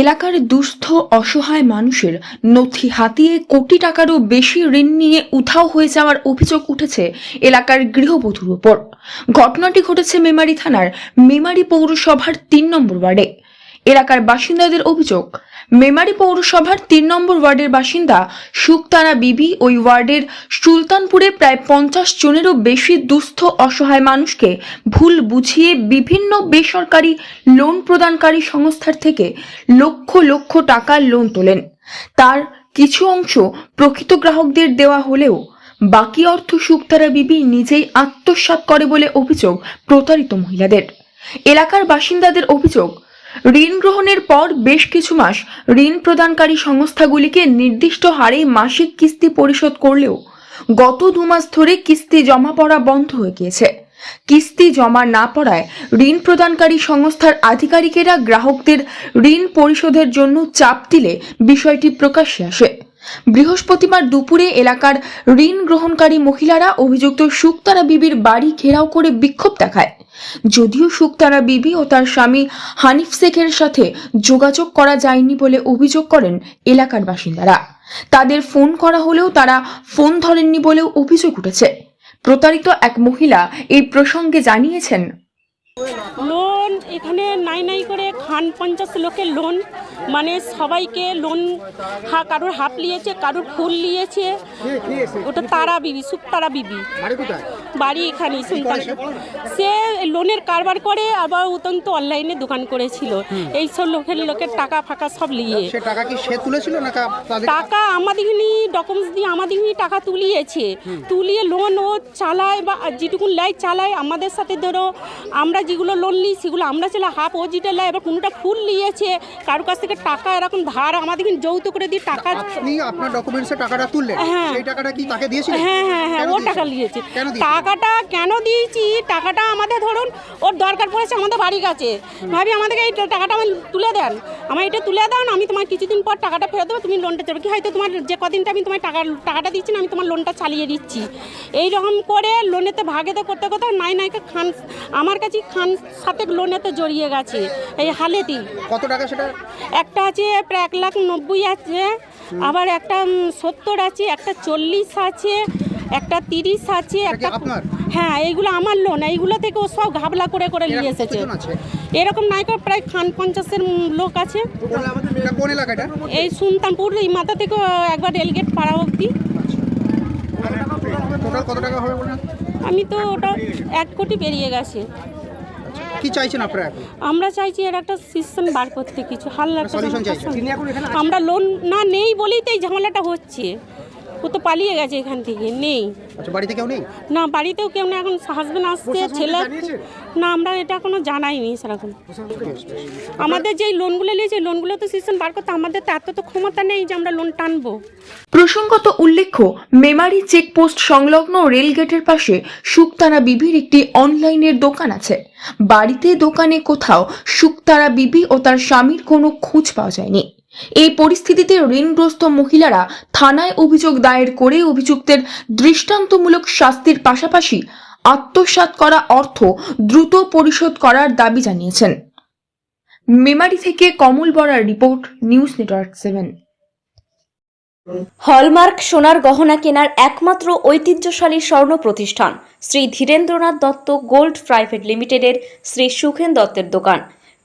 এলাকার দুস্থ, অসহায় মানুষের নথি হাতিয়ে কোটি টাকারও বেশি ঋণ নিয়ে উধাও হয়ে যাওয়ার অভিযোগ উঠেছে এলাকার গৃহবধূর উপর ঘটনাটি ঘটেছে মেমারি থানার মেমারি পৌরসভার তিন নম্বর ওয়ার্ডে। এলাকার বাসিন্দাদের অভিযোগ, মেমারি পৌরসভার তিন নম্বর ওয়ার্ডের বাসিন্দা সুকতারা বিবি ওই ওয়ার্ডের সুলতানপুরে প্রায় পঞ্চাশ জনেরও বেশি দুস্থ, অসহায় মানুষকে ভুল বুঝিয়ে বিভিন্ন বেসরকারি লোন প্রদানকারী সংস্থার থেকে লক্ষ লক্ষ টাকার লোন তোলেন। তার কিছু অংশ প্রকৃত গ্রাহকদের দেওয়া হলেও বাকি অর্থ সুক্তারা বিবি নিজেই আত্মসাৎ করে বলে অভিযোগ প্রতারিত মহিলাদের। এলাকার বাসিন্দাদের অভিযোগ ঋণ গ্রহণের পর বেশ কিছু মাস ঋণ প্রদানকারী সংস্থাগুলিকে নির্দিষ্ট হারে মাসিক কিস্তি পরিশোধ করলেও গত দু মাস ধরে কিস্তি জমা পড়া বন্ধ হয়ে গিয়েছে। কিস্তি জমা না পড়ায় ঋণ প্রদানকারী সংস্থার আধিকারিকেরা গ্রাহকদের ঋণ পরিশোধের জন্য চাপ দিলে বিষয়টি প্রকাশ্যে আসে। বৃহস্পতিবার দুপুরে এলাকার ঋণ গ্রহণকারী মহিলারা অভিযুক্ত সুক্তারা বিবির বাড়ি ঘেরাও করে বিক্ষোভ দেখায়। যদিও সুক্তারা বিবি ও তার স্বামী হানিফ শেখের সাথে যোগাযোগ করা যায়নি বলে অভিযোগ করেন এলাকার বাসিন্দারা। তাদের ফোন করা হলেও তারা ফোন ধরেননি বলেও অভিযোগ উঠেছে। প্রতারিত এক মহিলা এই প্রসঙ্গে জানিয়েছেন, লোন এখানে নাই নাই করে খান পঞ্চাশ লোকের লোন মানে সবাইকে লোন হা কারোর হাফ নিয়েছে কারোর ফুল নিয়েছে ওটা তারা বিবি সুপ তারা বিবি। বাড়ি এখানে সুলতান। সে লোনের কারবার করে আবার অত্যন্ত অনলাইনে দোকান করেছিল। এই সব লোকের লোকের টাকা ফাঁকা সব নিয়ে টাকা কি সে তুলেছিল না টাকা আমাদেরই ডকুমেন্টস দিয়ে আমাদেরই টাকা তুলিয়েছে। তুলিয়ে লোন ও চালায় বা যেটুকু লেয় চালায় আমাদের সাথে ধরো আমরা যেগুলো লোন নিই সেগুলো আমরা চালাই হাফ ও যেটা লেয় এবার কোনোটা ফুল নিয়েছে কারোর কাছ থেকে টাকা এরকম ধার আমাদের যৌতুক করে দিয়ে টাকা আপনি আপনার ডকুমেন্টসে টাকাটা তুললেন। হ্যাঁ। সেই টাকাটা কি তাকে দিয়েছিলেন? হ্যাঁ হ্যাঁ হ্যাঁ ও টাকা নিয়েছে টাকাটা কেন দিয়েছি? টাকাটা আমাদের ধরুন ওর দরকার পড়েছে আমাদের বাড়ির কাছে। ভাবি আমাদেরকে এই টাকাটা আমার তুলে দেন। আমার এটা তুলে দাও না আমি তোমার কিছুদিন পর টাকাটা ফেরত দেবো তুমি লোনটা চাবে কি হয়তো তোমার যে কদিনটা আমি তোমার টাকা টাকাটা দিচ্ছি না আমি তোমার লোনটা চালিয়ে দিচ্ছি। এই রকম করে লোনেতে ভাগেতে করতে করতে নাই নাইকে খান আমার কাছে খান সাথে লোনেতে জড়িয়ে গেছে এই হালেতেই। কত টাকা সেটা? একটা আছে প্রায় এক লাখ নব্বই আছে আবার একটা সত্তর আছে একটা চল্লিশ আছে একটা তিরিশ আছে একটা আপনার? হ্যাঁ এইগুলো আমার লোন এইগুলো থেকে ও সব ঘাবলা করে করে নিয়ে এসেছে। এরকম নায়িকা প্রায় খান পঞ্চাশের লোক আছে। এই সুলতানপুর এই মাথা থেকে একবার রেলগেট পাড়া বলুন? আমি তো ওটা এক কোটি পেরিয়ে গেছে। কি চাইছেন আপনারা আমরা চাইছি এর একটা সিস্টেম বার করতে কিছু হাল্লা। আমরা লোন না নেই বলেই তো এই ঝামেলাটা হচ্ছে। ও তো পালিয়ে গেছে এখান থেকে নেই। আচ্ছা বাড়িতে কেউ নেই? না বাড়িতেও কেউ না এখন হাজবেন্ড আসছে ছেলে না আমরা এটা এখনও জানাইনি সেরকম। আমাদের যেই লোনগুলো নিয়েছে লোনগুলো তো সিস্টেম বার করতে আমাদের তো এত তো ক্ষমতা নেই যে আমরা লোন টানবো। প্রসঙ্গত উল্লেখ্য মেমারি চেকপোস্ট সংলগ্ন রেলগেটের পাশে শুকতারা বিবির একটি অনলাইনের দোকান আছে। বাড়িতে দোকানে কোথাও শুকতারা বিবি ও তার স্বামীর কোনো খোঁজ পাওয়া যায়নি। এই পরিস্থিতিতে ঋণগ্রস্ত মহিলারা থানায় অভিযোগ দায়ের করে অভিযুক্তের দৃষ্টান্তমূলক শাস্তির পাশাপাশি আত্মসাৎ করা অর্থ দ্রুত পরিশোধ করার দাবি জানিয়েছেন। মেমারি থেকে Kamal বরার report, news network seven. Hallmark সোনার গহনা কেনার একমাত্র ঐতিহ্যশালী স্বর্ণ প্রতিষ্ঠান শ্রী ধীরেন্দ্রনাথ দত্ত গোল্ড প্রাইভেট লিমিটেডের শ্রী সুখেন দত্তের দোকান।